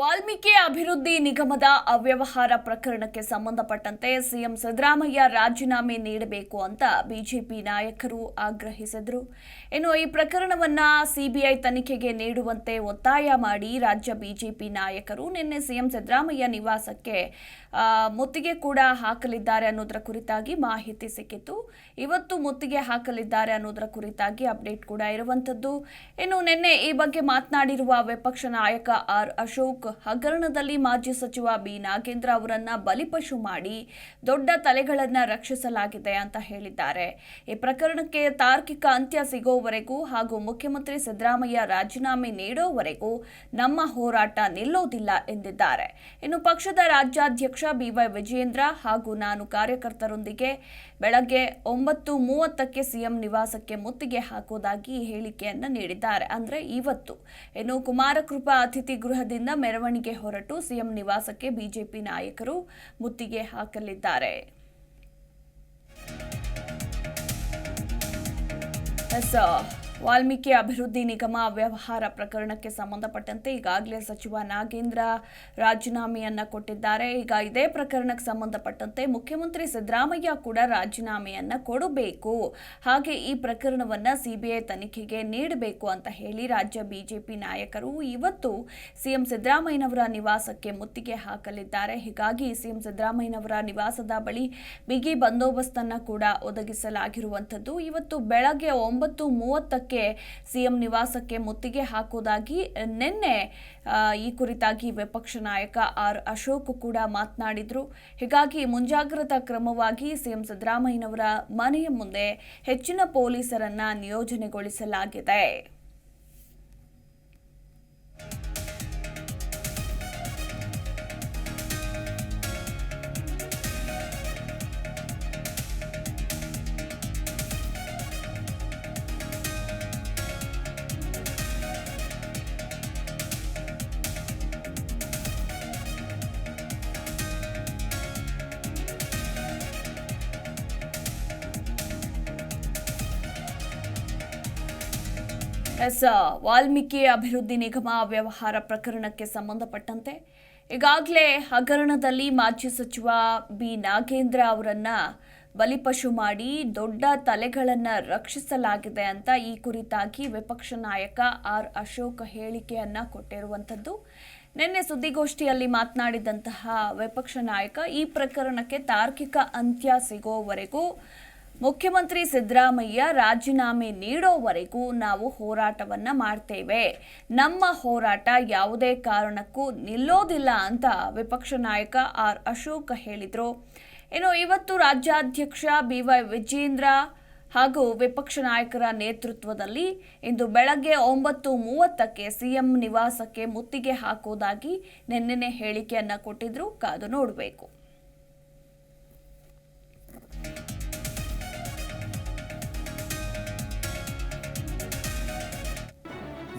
ವಾಲ್ಮೀಕಿ ಅಭಿವೃದ್ಧಿ ನಿಗಮದ ಅವ್ಯವಹಾರ ಪ್ರಕರಣಕ್ಕೆ ಸಂಬಂಧಪಟ್ಟಂತೆ ಸಿಎಂ ಸಿದ್ದರಾಮಯ್ಯ ರಾಜೀನಾಮೆ ನೀಡಬೇಕು ಅಂತ ಬಿಜೆಪಿ ನಾಯಕರು ಆಗ್ರಹಿಸಿದರು. ಇನ್ನು ಈ ಪ್ರಕರಣವನ್ನು ಸಿಬಿಐ ತನಿಖೆಗೆ ನೀಡುವಂತೆ ಒತ್ತಾಯ ಮಾಡಿ ರಾಜ್ಯ ಬಿಜೆಪಿ ನಾಯಕರು ನಿನ್ನೆ ಸಿಎಂ ಸಿದ್ದರಾಮಯ್ಯ ನಿವಾಸಕ್ಕೆ ಮುತ್ತಿಗೆ ಕೂಡ ಹಾಕಲಿದ್ದಾರೆ ಅನ್ನೋದರ ಕುರಿತಾಗಿ ಮಾಹಿತಿ ಸಿಕ್ಕಿತ್ತು. ಇವತ್ತು ಮುತ್ತಿಗೆ ಹಾಕಲಿದ್ದಾರೆ ಅನ್ನೋದರ ಕುರಿತಾಗಿ ಅಪ್ಡೇಟ್ ಕೂಡ ಇರುವಂಥದ್ದು. ಇನ್ನು ನಿನ್ನೆ ಈ ಬಗ್ಗೆ ಮಾತನಾಡಿರುವ ವಿಪಕ್ಷ ನಾಯಕ ಆರ್ ಅಶೋಕ್ ಹಗರಣದಲ್ಲಿ ಮಾಜಿ ಸಚಿವ ಬಿ. ನಾಗೇಂದ್ರ ಅವರನ್ನ ಬಲಿಪಶು ಮಾಡಿ ದೊಡ್ಡ ತಲೆಗಳನ್ನ ರಕ್ಷಿಸಲಾಗಿದೆ ಅಂತ ಹೇಳಿದ್ದಾರೆ. ಈ ಪ್ರಕರಣಕ್ಕೆ ತಾರ್ಕಿಕ ಅಂತ್ಯ ಸಿಗೋವರೆಗೂ ಹಾಗೂ ಮುಖ್ಯಮಂತ್ರಿ ಸಿದ್ದರಾಮಯ್ಯ ರಾಜೀನಾಮೆ ನೀಡೋವರೆಗೂ ನಮ್ಮ ಹೋರಾಟ ನಿಲ್ಲೋದಿಲ್ಲ ಎಂದಿದ್ದಾರೆ. ಇನ್ನು ಪಕ್ಷದ ರಾಜ್ಯಾಧ್ಯಕ್ಷ ಬಿವೈ ವಿಜಯೇಂದ್ರ ಹಾಗೂ ನಾನು ಕಾರ್ಯಕರ್ತರೊಂದಿಗೆ ಬೆಳಗ್ಗೆ ಒಂಬತ್ತು ಮೂವತ್ತಕ್ಕೆ ಸಿಎಂ ನಿವಾಸಕ್ಕೆ ಮುತ್ತಿಗೆ ಹಾಕೋದಾಗಿ ಹೇಳಿಕೆಯನ್ನು ನೀಡಿದ್ದಾರೆ. ಅಂದ್ರೆ ಇವತ್ತು. ಇನ್ನು ಕುಮಾರಕೃಪಾ ಅತಿಥಿ ಗೃಹದಿಂದ ಮೆರವಣಿಗೆ ಹೊರಟು ಸಿಎಂ ನಿವಾಸಕ್ಕೆ ಬಿಜೆಪಿ ನಾಯಕರು ಮುತ್ತಿಗೆ ಹಾಕಲಿದ್ದಾರೆ. ವಾಲ್ಮೀಕಿ ಅಭಿವೃದ್ಧಿ ನಿಗಮ ವ್ಯವಹಾರ ಪ್ರಕರಣಕ್ಕೆ ಸಂಬಂಧಪಟ್ಟಂತೆ ಈಗಾಗಲೇ ಸಚಿವ ನಾಗೇಂದ್ರ ರಾಜೀನಾಮೆಯನ್ನ ಕೊಟ್ಟಿದ್ದಾರೆ. ಈಗ ಇದೇ ಪ್ರಕರಣಕ್ಕೆ ಸಂಬಂಧಪಟ್ಟಂತೆ ಮುಖ್ಯಮಂತ್ರಿ ಸಿದ್ದರಾಮಯ್ಯ ಕೂಡ ರಾಜೀನಾಮೆಯನ್ನ ಕೊಡಬೇಕು. ಹಾಗೆ ಈ ಪ್ರಕರಣವನ್ನ ಸಿಬಿಐ ತನಿಖೆಗೆ ನೀಡಬೇಕು ಅಂತ ಹೇಳಿ ರಾಜ್ಯ ಬಿಜೆಪಿ ನಾಯಕರು ಇವತ್ತು ಸಿಎಂ ಸಿದ್ದರಾಮಯ್ಯನವರ ನಿವಾಸಕ್ಕೆ ಮುತ್ತಿಗೆ ಹಾಕಲಿದ್ದಾರೆ. ಹೀಗಾಗಿ ಸಿಎಂ ಸಿದ್ದರಾಮಯ್ಯನವರ ನಿವಾಸದ ಬಳಿ ಬಿಗಿ ಬಂದೋಬಸ್ತನ್ನು ಕೂಡ ಒದಗಿಸಲಾಗಿರುವಂಥದ್ದು. ಇವತ್ತು ಬೆಳಗ್ಗೆ ಒಂಬತ್ತು ಮೂವತ್ತಕ್ಕೆ ಸಿಎಂ ನಿವಾಸಕ್ಕೆ ಮುತ್ತಿಗೆ ಹಾಕುವುದಾಗಿ ನಿನ್ನೆ ಈ ಕುರಿತಾಗಿ ವಿಪಕ್ಷ ನಾಯಕ ಆರ್ ಅಶೋಕ್ ಕೂಡ ಮಾತನಾಡಿದ್ರು. ಹೀಗಾಗಿ ಮುಂಜಾಗ್ರತಾ ಕ್ರಮವಾಗಿ ಸಿಎಂ ಸಿದ್ದರಾಮಯ್ಯನವರ ಮನೆಯ ಮುಂದೆ ಹೆಚ್ಚಿನ ಪೊಲೀಸರನ್ನ ನಿಯೋಜನೆಗೊಳಿಸಲಾಗಿದೆ. ಎಸ್ ವಾಲ್ಮೀಕಿ ಅಭಿವೃದ್ಧಿ ನಿಗಮ ವ್ಯವಹಾರ ಪ್ರಕರಣಕ್ಕೆ ಸಂಬಂಧಪಟ್ಟಂತೆ ಈಗಾಗಲೇ ಹಗರಣದಲ್ಲಿ ಮಾಜಿ ಸಚಿವ ಬಿ. ನಾಗೇಂದ್ರ ಅವರನ್ನ ಬಲಿಪಶು ಮಾಡಿ ದೊಡ್ಡ ತಲೆಗಳನ್ನು ರಕ್ಷಿಸಲಾಗಿದೆ ಅಂತ ಈ ಕುರಿತಾಗಿ ವಿಪಕ್ಷ ನಾಯಕ ಆರ್. ಅಶೋಕ್ ಹೇಳಿಕೆಯನ್ನ ಕೊಟ್ಟಿರುವಂಥದ್ದು. ನಿನ್ನೆ ಸುದ್ದಿಗೋಷ್ಠಿಯಲ್ಲಿ ಮಾತನಾಡಿದಂತಹ ವಿಪಕ್ಷ ನಾಯಕ, ಈ ಪ್ರಕರಣಕ್ಕೆ ತಾರ್ಕಿಕ ಅಂತ್ಯ ಸಿಗೋವರೆಗೂ ಮುಖ್ಯಮಂತ್ರಿ ಸಿದ್ದರಾಮಯ್ಯ ರಾಜೀನಾಮೆ ನೀಡೋವರೆಗೂ ನಾವು ಹೋರಾಟವನ್ನ ಮಾಡ್ತೇವೆ. ನಮ್ಮ ಹೋರಾಟ ಯಾವುದೇ ಕಾರಣಕ್ಕೂ ನಿಲ್ಲೋದಿಲ್ಲ ಅಂತ ವಿಪಕ್ಷ ನಾಯಕ ಆರ್ ಅಶೋಕ್ ಹೇಳಿದರು. ಇನ್ನು ಇವತ್ತು ರಾಜ್ಯಾಧ್ಯಕ್ಷ ಬಿವೈ ವಿಜೇಂದ್ರ ಹಾಗೂ ವಿಪಕ್ಷ ನಾಯಕರ ನೇತೃತ್ವದಲ್ಲಿ ಇಂದು ಬೆಳಗ್ಗೆ ಒಂಬತ್ತು ಮೂವತ್ತಕ್ಕೆ ಸಿಎಂ ನಿವಾಸಕ್ಕೆ ಮುತ್ತಿಗೆ ಹಾಕೋದಾಗಿ ನಿನ್ನೆ ಹೇಳಿಕೆಯನ್ನು ಕೊಟ್ಟಿದ್ರು. ಕಾದು ನೋಡಬೇಕು.